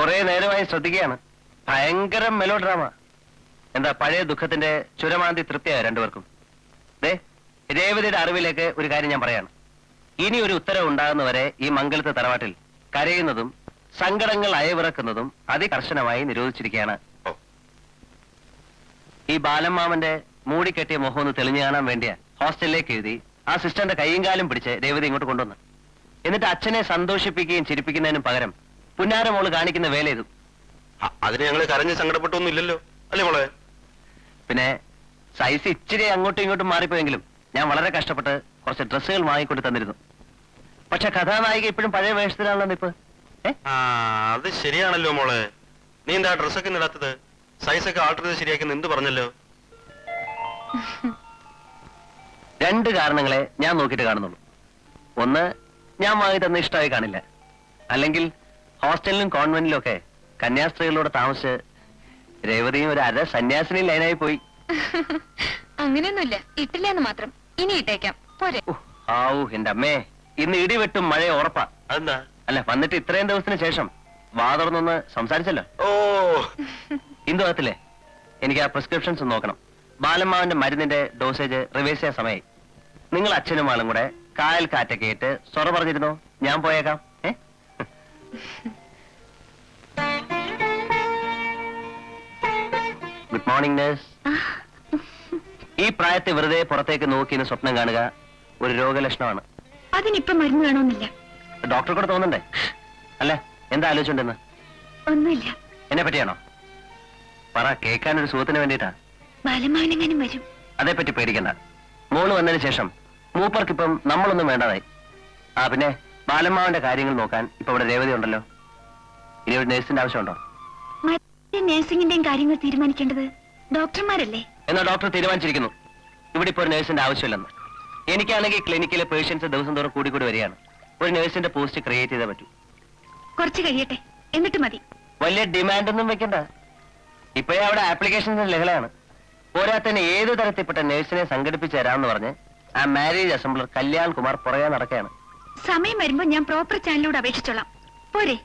കുറെ നേരമായി ശ്രദ്ധിക്കുകയാണ്. ഭയങ്കര മെലോ ഡ്രാമ എന്താ പഴയ ദുഃഖത്തിന്റെ ചുരമാന്തി തൃപ്തിയായ രണ്ടുപേർക്കും? ദേ രേവതിയുടെ അറിവിലേക്ക് ഒരു കാര്യം ഞാൻ പറയാണ്. ഇനി ഒരു ഉത്തരവ് ഉണ്ടാകുന്നവരെ ഈ മംഗലത്തെ തറവാട്ടിൽ കരയുന്നതും സങ്കടങ്ങൾ അയവിറക്കുന്നതും അതികർശനമായി നിരോധിച്ചിരിക്കുകയാണ്. ഈ ബാലമ്മാവന്റെ മൂടിക്കെട്ടിയ മുഖം ഒന്ന് തെളിഞ്ഞു കാണാൻ വേണ്ടിയാ ഹോസ്റ്റലിലേക്ക് എഴുതി ആ സിസ്റ്ററിന്റെ കൈയും കാലും പിടിച്ച് രേവതി ഇങ്ങോട്ട് കൊണ്ടുവന്നു. എന്നിട്ട് അച്ഛനെ സന്തോഷിപ്പിക്കുകയും ചിരിപ്പിക്കുന്നതിനും പകരം പുന്നാരമോൾ കാണിക്കുന്ന വേല ഇതും അതിന് ഞങ്ങൾ കരഞ്ഞ് സങ്കടപ്പെട്ടൊന്നും ഇല്ലല്ലോ അല്ലേ മോളെ? പിന്നെ സൈസ് ഇച്ചിരി അങ്ങോട്ടും ഇങ്ങോട്ടും മാറിപ്പോയെങ്കിലും ഞാൻ വളരെ കഷ്ടപ്പെട്ട് കുറച്ച് ഡ്രസ്സുകൾ വാങ്ങിക്കൊണ്ട് തന്നിരുന്നു. പക്ഷെ കഥാനായിക ഇപ്പോഴും പഴയ വേഷത്തിലാണല്ലോ ഇപ്പൊ. അത് ശരിയാണല്ലോ മോളെ. നീ എന്താ ഡ്രസ്സൊക്കെ നടത്തത് സൈസൊക്കെ ആൾട്ടർ ചെയ്ത് ശരിയാക്കുന്ന എന്ത് പറഞ്ഞല്ലോ. രണ്ട് കാരണങ്ങളെ ഞാൻ നോക്കിയിട്ട് കാണുന്നുള്ളൂ. ഒന്ന് ഞാൻ വാങ്ങി തന്ന ഇഷ്ടമായി കാണില്ല. അല്ലെങ്കിൽ ഹോസ്റ്റലിലും കോൺവെന്റിലും ഒക്കെ കന്യാസ്ത്രീകളോട് താമസിച്ച് രേവതിയും ഒരു അര സന്യാസിനി ലൈനായി പോയി. അങ്ങനെയൊന്നുമില്ല. ഇട്ടില്ല എന്ന് മാത്രം. ഇനി ഇട്ടേക്കാം. പോരെ. ആവൂ എന്റെ അമ്മേ. ഇന്ന് ഇടിവെട്ടും മഴ ഉറപ്പാ. അതെന്താ? അല്ല വന്നിട്ട് ഇത്രയും ദിവസത്തിന് ശേഷം വാതർന്നൊന്ന് സംസാരിച്ചല്ലോ. ഓ. ഇന്ദു അകത്തില്ലേ? എനിക്ക് ആ പ്രിസ്ക്രിപ്ഷൻസ് നോക്കണം. ബാലമ്മാവന്റെ മരുന്നിന്റെ ഡോസേജ് റിവേഴ്സ് ചെയ്യാൻ സമയമായി നിങ്ങൾ അച്ഛനും ആളും കൂടെ കായൽ കാറ്റൊക്കെ ഇട്ട് സ്വറ പറഞ്ഞിരുന്നോ? ഞാൻ പോയേക്കാം. ഗുഡ് മോർണിംഗ് നേഴ്സ് ഈ പ്രായത്തെ വെറുതെ പുറത്തേക്ക് നോക്കി എന്ന് സ്വപ്നം കാണുക ഒരു രോഗലക്ഷണമാണ്. അതിനിപ്പം മരുന്ന് വേണമെന്നില്ല ഡോക്ടർ കൂടെ തോന്നണ്ടേ? അല്ല? എന്താ ആലോചിച്ചുണ്ടെന്ന് ഒന്നുമില്ല. എന്നെ പറ്റിയാണോ? പറ കേൾക്കാൻ ഒരു സുഖത്തിന് വേണ്ടിട്ടാ വരും വരും. പറ്റി പേടിക്കണ്ട. മോൾ വന്നതിന് ശേഷം മൂപ്പർക്കിപ്പം നമ്മളൊന്നും വേണ്ടതായി. ആ പിന്നെ? ബാലമ്മാവന്റെ കാര്യങ്ങൾ നോക്കാൻ ഇപ്പൊ ഇവിടെ രേവതി ഉണ്ടല്ലോ. ഇനി ഒരു നേഴ്സിന്റെ ആവശ്യമുണ്ടോ? മറ്റേ നഴ്സിംഗിന്റെയും കാര്യങ്ങൾ തീരുമാനിക്കേണ്ടത് ഡോക്ടർമാരല്ലേ? എന്നാ ഡോക്ടർ തീരുമാനിച്ചിരിക്കുന്നു. ഇവിടെ ഇപ്പോൾ ഒരു നേഴ്സിന്റെ ആവശ്യമില്ലെന്ന്. എനിക്കാണെങ്കിൽ ക്ലിനിക്കിലെ പേഷ്യൻസ് ദിവസം തോറും കൂടി കൂടി വരികയാണ്. ഒരു നേഴ്സിന്റെ പോസ്റ്റ് ക്രിയേറ്റ് ചെയ്തേ പറ്റൂ. കുറച്ച് കഴിയട്ടെ. എന്നിട്ട് മതി. വലിയ ഡിമാൻഡ് ഒന്നും വെക്കണ്ട. ഇപ്പോഴേ അവിടെ ആപ്ലിക്കേഷൻസിന് ലഹളയാണ്. പോരാത്തന്നെ ഏത് തരത്തിൽപ്പെട്ട നേഴ്സിനെ സംഘടിപ്പിച്ചു തരാമെന്ന് പറഞ്ഞ് ആ മാരേജ് അസംബ്ലർ കല്യാൺ കുമാർ പുറകെ നടക്കുകയാണ്. സമയം വരുമ്പോ ഞാൻ പ്രോപ്പർ ചാനലിലൂടെ അപേക്ഷിച്ചോളാം. പോരെ.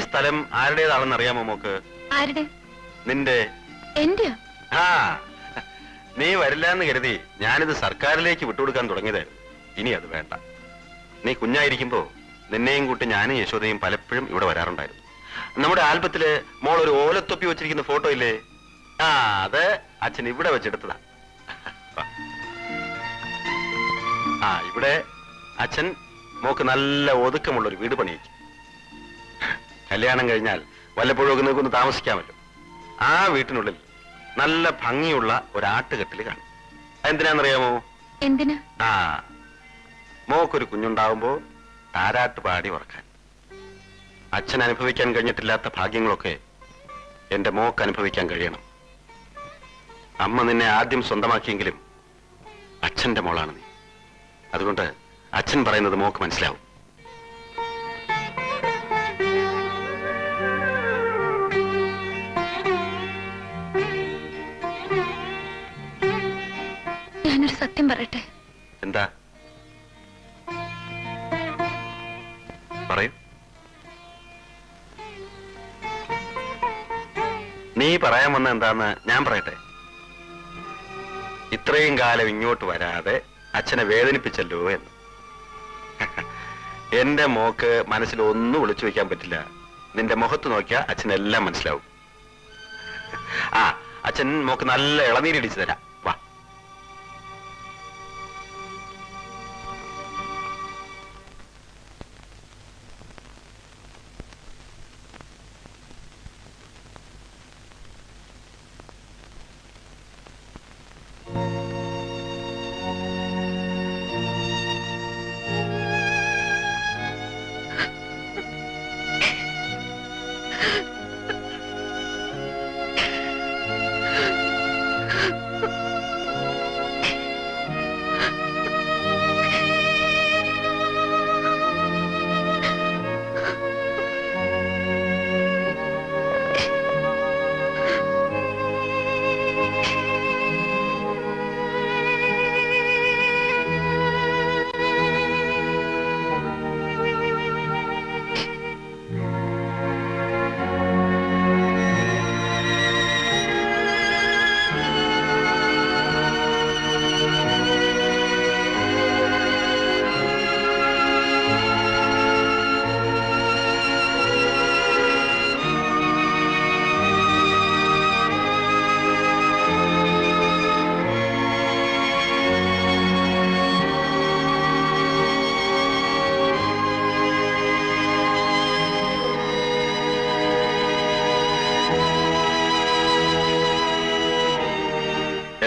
സ്ഥലം ആരുടേതാണെന്ന് അറിയാമോ മോക്ക്? ആരുടെ? നിന്റെ? ആ. നീ വരില്ല എന്ന് കരുതി ഞാനിത് സർക്കാരിലേക്ക് വിട്ടുകൊടുക്കാൻ തുടങ്ങിയതായിരുന്നു ഇനി അത് വേണ്ട. നീ കുഞ്ഞായിരിക്കുമ്പോ നിന്നെയും കൂട്ടി ഞാനും യശോദയും പലപ്പോഴും ഇവിടെ വരാറുണ്ടായിരുന്നു. നമ്മുടെ ആൽബത്തിൽ മോൾ ഒരു ഓലത്തൊപ്പി വെച്ചിരിക്കുന്ന ഫോട്ടോ ഇല്ലേ? ആ അത് അച്ഛൻ ഇവിടെ വെച്ചെടുത്തതാ. ആ ഇവിടെ അച്ഛൻ മോക്ക് നല്ല ഒതുക്കമുള്ള ഒരു വീട് പണിയിക്കും കല്യാണം കഴിഞ്ഞാൽ വല്ലപ്പോഴും ഒക്കെ നിൽക്കൊന്ന് താമസിക്കാമല്ലോ ആ വീട്ടിനുള്ളിൽ നല്ല ഭംഗിയുള്ള ഒരാട്ടുകെട്ടിൽ കാണും. എന്തിനാണെന്നറിയാമോ എന്തിനാ? ആ മോക്കൊരു കുഞ്ഞുണ്ടാവുമ്പോ താരാട്ട് പാടി ഉറക്കാൻ. അച്ഛൻ അനുഭവിക്കാൻ കഴിഞ്ഞിട്ടില്ലാത്ത ഭാഗ്യങ്ങളൊക്കെ എന്റെ മോക്ക് അനുഭവിക്കാൻ കഴിയണം. അമ്മ നിന്നെ ആദ്യം സ്വന്തമാക്കിയെങ്കിലും അച്ഛന്റെ മോളാണ് നീ. അതുകൊണ്ട് അച്ഛൻ പറയുന്നത് മോക്ക് മനസ്സിലാവും. പറയട്ടെ? എന്താ? പറയൂ. നീ പറയാൻ വന്ന എന്താന്ന് ഞാൻ പറയട്ടെ. ഇത്രയും കാലം ഇങ്ങോട്ട് വരാതെ അച്ഛനെ വേദനിപ്പിച്ചല്ലോ എന്ന്. എന്റെ മോക്ക് മനസ്സിൽ ഒന്നും ഒളിച്ചു വെക്കാൻ പറ്റില്ല. നിന്റെ മുഖത്ത് നോക്കിയാ അച്ഛനെല്ലാം മനസ്സിലാവും. ആ അച്ഛൻ മോക്ക് നല്ല ഇളനീരിടിച്ചു തരാം.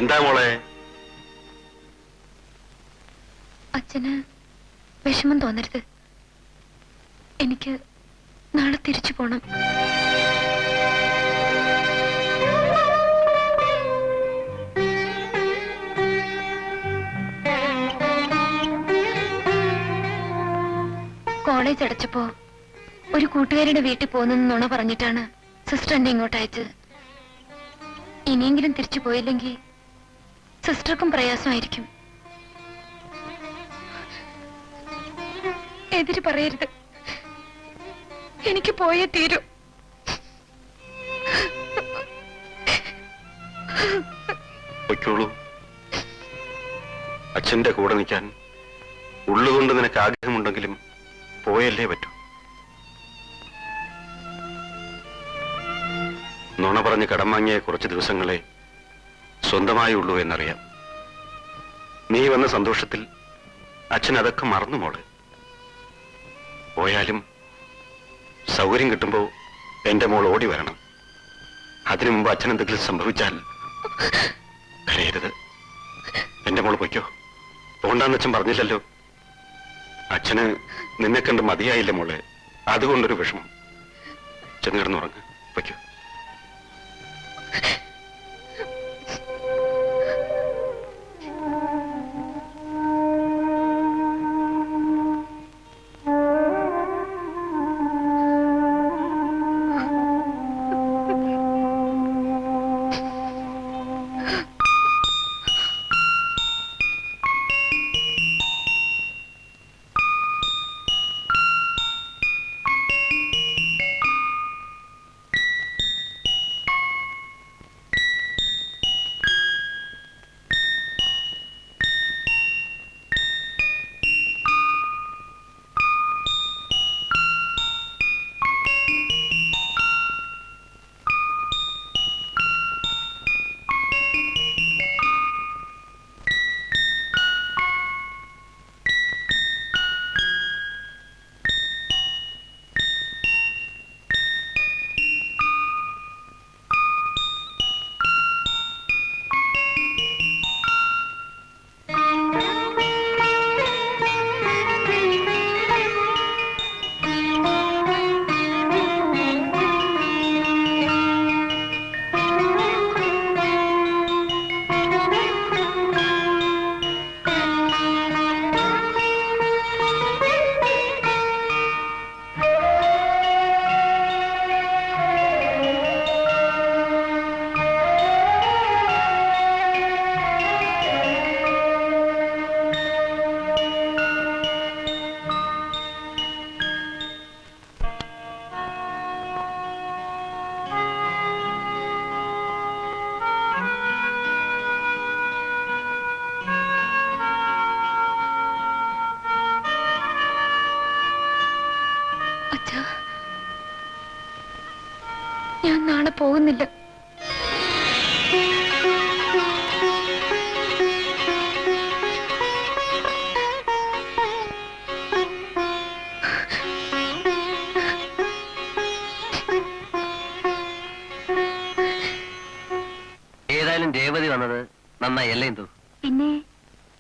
എന്താ മോളെ? അച്ഛന് വിഷമം തോന്നരുത്. എനിക്ക് നാളെ തിരിച്ചു പോണം. കോളേജ് അടച്ചപ്പോ ഒരു കൂട്ടുകാരിയുടെ വീട്ടിൽ പോകുന്നെന്ന് നുണ പറഞ്ഞിട്ടാണ് സിസ്റ്റർ എന്നെ ഇങ്ങോട്ട് ഇനിയെങ്കിലും തിരിച്ചു പോയില്ലെങ്കിൽ സിസ്റ്റർക്കും പ്രയാസമായിരിക്കും. എതിര് പറയരുത്. എനിക്ക് പോയേ തീരൂ. പൊയ്ക്കോളൂ. അച്ഛന്റെ കൂടെ നിൽക്കാൻ ഉള്ളുകൊണ്ട് നിനക്ക് ആഗ്രഹമുണ്ടെങ്കിലും പോയല്ലേ പറ്റൂ. നുണ പറഞ്ഞ് കടം വാങ്ങിയ കുറച്ച് ദിവസങ്ങളെ സ്വന്തമായി ഉള്ളൂ എന്നറിയാം. നീ വന്ന സന്തോഷത്തിൽ അച്ഛൻ അതൊക്കെ മറന്നു മോൾ. പോയാലും സൗകര്യം കിട്ടുമ്പോൾ എന്റെ മോൾ ഓടി വരണം. അതിനു മുമ്പ് അച്ഛൻ എന്തെങ്കിലും സംഭവിച്ചാൽ കരയരുത് എന്റെ മോൾ പൊയ്ക്കോ. പോണ്ടാന്ന് അച്ഛൻ പറഞ്ഞില്ലല്ലോ. അച്ഛന് നിന്നെ കണ്ട് മതിയായില്ല മോളെ. അതുകൊണ്ടൊരു വിഷമം. ചെന്ന് കിടന്നുറങ്ങ്. പൊയ്ക്കോ. അച്ഛാ. ഞാൻ നാളെ പോകുന്നില്ല. ഏതായാലും രേവതി വന്നത് നന്നായി അല്ലേ എന്തു? പിന്നെ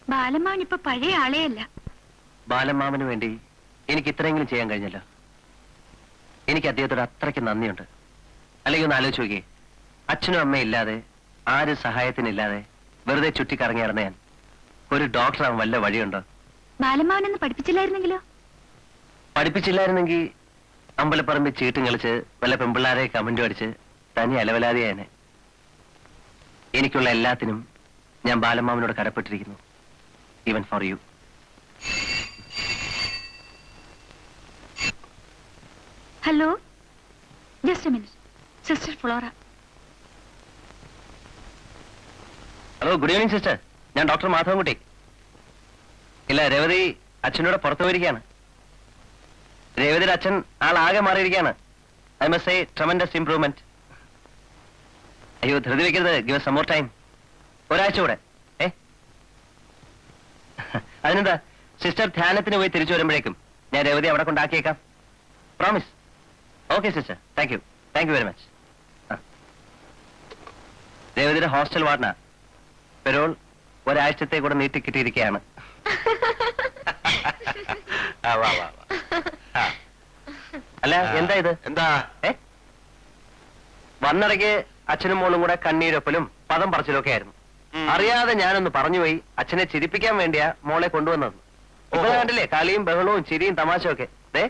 ബാലമാൻ ഇപ്പൊ പഴയ ആളെയല്ല. ബാലമ്മാവന് വേണ്ടി എനിക്ക് ഇത്രയെങ്കിലും ചെയ്യാൻ കഴിഞ്ഞല്ലോ. എനിക്ക് അദ്ദേഹത്തോട് അത്രയ്ക്ക് നന്ദിയുണ്ട്. അല്ലെങ്കിൽ ഒന്ന് ആലോചിച്ച് നോക്കിയേ. അച്ഛനും അമ്മയും ഇല്ലാതെ ആരും സഹായത്തിനില്ലാതെ വെറുതെ ചുറ്റിക്കറങ്ങി നടന്ന ഞാൻ. ഒരു ഡോക്ടർ ആവാൻ വല്ല വഴിയുണ്ടോ? ബാലമാവനൊന്ന് പഠിപ്പിച്ചില്ലായിരുന്നെങ്കിലോ? പഠിപ്പിച്ചില്ലായിരുന്നെങ്കിൽ അമ്പലപ്പറമ്പിൽ ചീട്ടും കളിച്ച് വല്ല പെമ്പിള്ളാരെ കമന്റ് അടിച്ച് തനി അലവലാതെയാണ് എനിക്കുള്ള എല്ലാത്തിനും ഞാൻ ബാലമാമനോട് കടപ്പെട്ടിരിക്കുന്നു. Even for you hello just minute sister Flora hello good evening sister ഞാൻ ഡോക്ടർ മാധവൻകുട്ടി. ഇല്ല രേവതി അച്ഛനോട് പുറത്തു പോയിരിക്കുകയാണ്. രേവതിയുടെ അച്ഛൻ ആളാകെ മാറിയിരിക്കുകയാണ്. I must say tremendous improvement അയ്യോ ധൃതി വെക്കരുത്. ഗിവ് സം മോർ ടൈം ഒരാഴ്ച കൂടെ. ഏ? അതിനെന്താ? സിസ്റ്റർ ധ്യാനത്തിന് പോയി തിരിച്ചു വരുമ്പോഴേക്കും ഞാൻ രേവതി അവിടെ കൊണ്ടാക്കിയേക്കാം. Promise okay sister thank you thank you very much ദേവതിയുടെ hostel വാർഡനാ. പെരോൾ ഒരാഴ്ചത്തെ കൂടെ നീട്ടി കിട്ടിയിരിക്കുകയാണ്. അല്ല എന്താ ഇത്? എന്താ? ഏ? വന്നിടയ്ക്ക് അച്ഛനും മോളും കൂടെ കണ്ണീരൊപ്പലും പദം പറച്ചിലൊക്കെ ആയിരുന്നു. അറിയാതെ ഞാനൊന്ന് പറഞ്ഞുപോയി അച്ഛനെ ചിരിപ്പിക്കാൻ വേണ്ടിയാ മോളെ കൊണ്ടുവന്നത്. കണ്ടില്ലേ കളിയും ബഹളവും ചിരിയും തമാശയും ഒക്കെ ദേ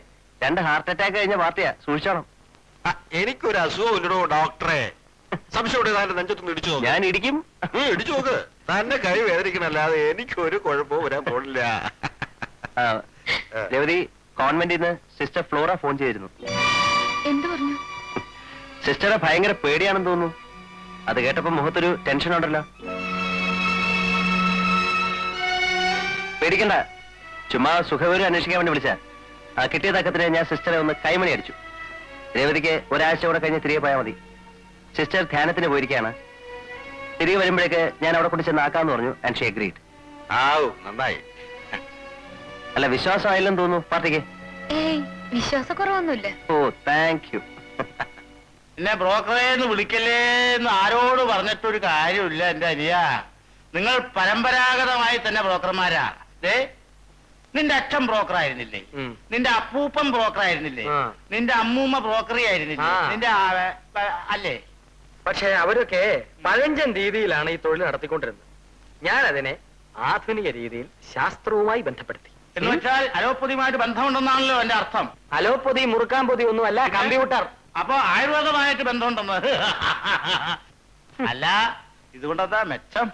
രണ്ട് ഹാർട്ട് അറ്റാക്ക് കഴിഞ്ഞ പാർട്ടിയാ. സൂക്ഷിച്ചോണം. എനിക്കൊരു അസുഖമില്ലടോ ഡോക്ടറെ? സംശയം താന്റെ നെഞ്ചത്തൊന്ന് ഇടിച്ചു നോക്ക്. ഞാൻ ഇടിക്കും. ഇടിച്ചു നോക്ക്. തന്നെ കൈ വേദനിക്കണല്ലാതെ എനിക്കൊരു കുഴപ്പവും വരാൻ പോണില്ല. രവതി കോൺവെന്റിൽ നിന്ന് സിസ്റ്റർ ഫ്ലോറ ഫോൺ ചെയ്തിരുന്നു. എന്തു പറഞ്ഞു? സിസ്റ്ററെ ഭയങ്കര പേടിയാണെന്ന് തോന്നുന്നു. അത് കേട്ടപ്പോ മുഖത്തൊരു ടെൻഷൻ ഉണ്ടല്ലോ. പേടിക്കണ്ട. ചുമ്മാ സുഖവിവരം അന്വേഷിക്കാൻ വേണ്ടി വിളിച്ച. ആ കിട്ടിയ തക്കത്തിന് ഞാൻ സിസ്റ്ററെ ഒന്ന് കൈമണി അടിച്ചു. രേവതിക്ക് ഒരാഴ്ച കൂടെ കഴിഞ്ഞ് തിരികെ പോയാൽ മതി. സിസ്റ്റർ ധ്യാനത്തിന് പോയിരിക്കുകയാണ്. തിരികെ വരുമ്പോഴേക്ക് ഞാൻ അവിടെ കൊണ്ട് ചെന്നാക്കാന്ന് പറഞ്ഞു ആൻഡ് ഷേ അഗ്രീഡ് ആവു നന്നായി. അല്ല വിശ്വാസമായില്ലെന്ന് തോന്നുന്നു പാർട്ടിക്ക്. ഏയ് വിശ്വാസക്കുറവൊന്നുമില്ല. ഓ താങ്ക് യു എന്നെ ബ്രോക്കറെ എന്ന് വിളിക്കല്ലേ എന്ന് ആരോട് പറഞ്ഞിട്ടൊരു കാര്യമില്ല എന്റെ അനിയ. നിങ്ങൾ പരമ്പരാഗതമായി തന്നെ ബ്രോക്കർമാരാ. ദേ നിന്റെ അച്ഛൻ ബ്രോക്കർ ആയിരുന്നില്ലേ? നിന്റെ അപ്പൂപ്പൻ ബ്രോക്കർ ആയിരുന്നില്ലേ? നിന്റെ അമ്മൂമ്മ ബ്രോക്കറി ആയിരുന്നില്ലേ? നിന്റെ അല്ലേ? പക്ഷെ അവരൊക്കെ പഴഞ്ചൻ രീതിയിലാണ് ഈ തൊഴിൽ നടത്തിക്കൊണ്ടിരുന്നത്. ഞാൻ അതിനെ ആധുനിക രീതിയിൽ ശാസ്ത്രവുമായി ബന്ധപ്പെടുത്തി. എന്ന് വെച്ചാൽ അലോപ്പതിയുമായിട്ട് ബന്ധമുണ്ടെന്നാണല്ലോ എന്റെ അർത്ഥം. അലോപ്പതി മുറുക്കാൻ പൊതി ഒന്നുമല്ല കമ്പ്യൂട്ടർ. അപ്പൊ ആയുർവേദമായിട്ട് ബന്ധമുണ്ടെന്ന്. അല്ല ഇതുകൊണ്ടെന്താ മെച്ചം.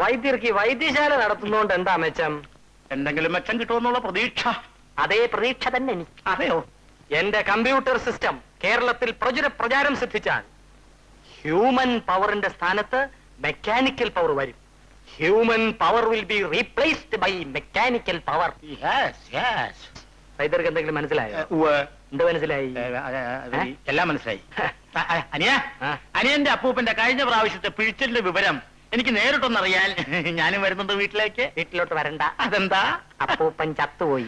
വൈദ്യർക്ക് വൈദ്യശാല നടത്തുന്നോണ്ട് എന്താ മെച്ചം? എന്തെങ്കിലും മെച്ചം കിട്ടുമെന്നുള്ള പ്രതീക്ഷ. അതേ പ്രതീക്ഷ തന്നെ എനിക്ക് അതെയോ? എന്റെ കമ്പ്യൂട്ടർ സിസ്റ്റം കേരളത്തിൽ പ്രചുര പ്രചാരം സിദ്ധിച്ചാൽ ഹ്യൂമൻ പവറിന്റെ സ്ഥാനത്ത് മെക്കാനിക്കൽ പവർ വരും. Human power will be replaced by mechanical power. വൈദ്യർക്ക് എന്തെങ്കിലും മനസ്സിലായോ? എന്ത് മനസ്സിലായി? എല്ലാം മനസ്സിലായി. അനിയ? അനിയന്റെ അപ്പൂപ്പന്റെ കഴിഞ്ഞ പ്രാവശ്യത്തെ പിഴിച്ചലിന്റെ വിവരം എനിക്ക് നേരിട്ടൊന്നറിയാൻ. ഞാനും വരുന്നുണ്ട് വീട്ടിലേക്ക്. വീട്ടിലോട്ട് വരണ്ട. അതെന്താ? അപ്പൂപ്പൻ ചത്തുപോയി.